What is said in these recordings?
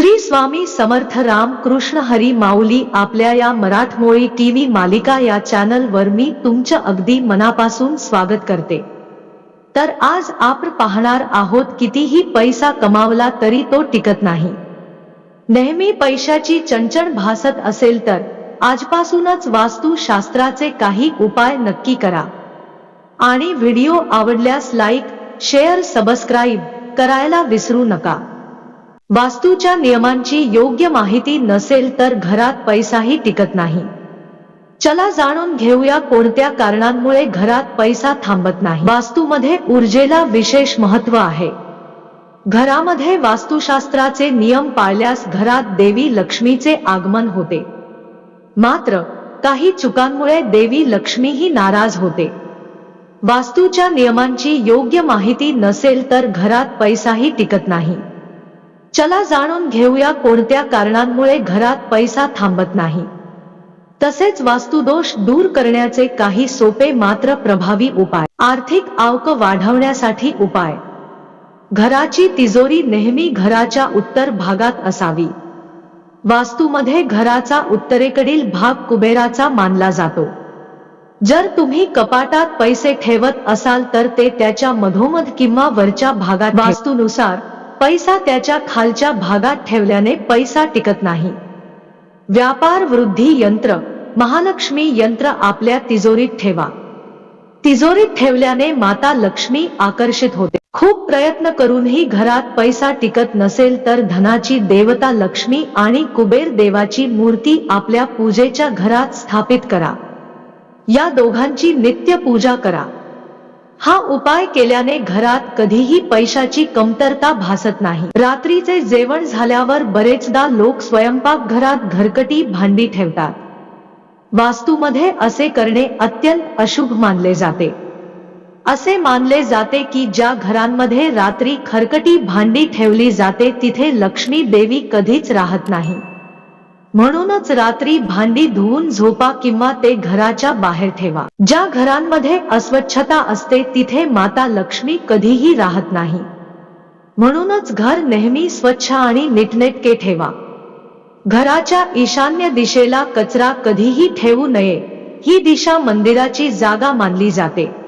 श्री स्वामी समर्थ राम कृष्ण हरी माऊली आपल्या या मराठमोळी टीव्ही मालिका या चॅनलवर मी तुमच्या अगदी मनापासून स्वागत करते. तर आज आपण पाहणार आहोत कितीही पैसा कमावला तरी तो टिकत नाही. नेहमी पैशाची चणचण भासत असेल तर आजपासूनच वास्तुशास्त्राचे काही उपाय नक्की करा. आणि व्हिडिओ आवडल्यास लाईक शेअर सबस्क्राईब करायला विसरू नका. वास्तूच्या नियमांची योग्य माहिती नसेल तर घरात पैसाही टिकत नाही. चला जाणून घेऊया कोणत्या कारणांमुळे घरात पैसा थांबत नाही. वास्तूमध्ये ऊर्जेला विशेष महत्त्व आहे. घरामध्ये वास्तुशास्त्राचे नियम पाळल्यास घरात देवी लक्ष्मीचे आगमन होते. मात्र काही चुकांमुळे देवी लक्ष्मीही नाराज होते. वास्तूच्या नियमांची योग्य माहिती नसेल तर घरात पैसाही टिकत नाही. चला जाणून घेऊया कोणत्या कारणांमुळे घरात पैसा थांबत नाही. तसेच वास्तुदोष दूर करण्याचे काही सोपे मात्र प्रभावी उपाय. आर्थिक आवक वाढवण्यासाठी उपाय. घराची तिजोरी नेहमी घराच्या उत्तर भागात असावी. वास्तूमध्ये घराचा उत्तरेकडील भाग कुबेराचा मानला जातो. जर तुम्ही कपाटात पैसे ठेवत असाल तर ते त्याच्या मधोमध किंवा वरच्या भागात वास्तूनुसार पैसा त्याच्या खालच्या भागात ठेवल्याने पैसा टिकत नाही. व्यापार वृद्धी यंत्र महालक्ष्मी यंत्र आपल्या तिजोरीत ठेवा. तिजोरीत ठेवल्याने माता लक्ष्मी आकर्षित होते. खूप प्रयत्न करूनही घरात पैसा टिकत नसेल तर धनाची देवता लक्ष्मी आणि कुबेर देवाची मूर्ती आपल्या पूजेच्या घरात स्थापित करा. या दोघांची नित्य पूजा करा. हा उपाय केल्याने घरात कधीही पैशाची कमतरता भासत नाही. रात्रीचे जेवण झाल्यावर बरेचदा लोक स्वयंपाक घरात घरकटी भांडी ठेवतात. वास्तूमध्ये असे करणे अत्यंत अशुभ मानले जाते. असे मानले जाते की ज्या घरांमध्ये रात्री खरकटी भांडी ठेवली जाते तिथे लक्ष्मी देवी कधीच राहत नाही. म्हणूनच रात्री भांडी धुवून झोपा किंवा ते घराच्या बाहेर ठेवा. ज्या घरांमध्ये अस्वच्छता असते तिथे माता लक्ष्मी कधीही राहत नाही. म्हणूनच घर नेहमी स्वच्छ आणि नीटनेटके ठेवा. घराच्या ईशान्य दिशेला कचरा कधीही ठेवू नये. ही दिशा मंदिराची जागा मानली जाते.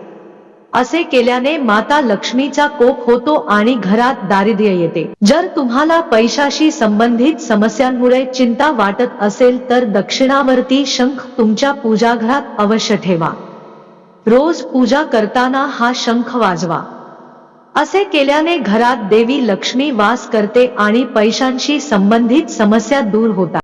असे केल्याने माता लक्ष्मीचा कोप होतो आणि घरात दारिद्र्य येते. जर तुम्हाला पैशाशी संबंधित समस्यांमुळे चिंता वाटत असेल तर दक्षिणावर्ती शंख तुमच्या पूजाघरात अवश्य ठेवा. रोज पूजा करताना हा शंख वाजवा. असे केल्याने घरात देवी लक्ष्मी वास करते आणि पैशांशी संबंधित समस्या दूर होतात.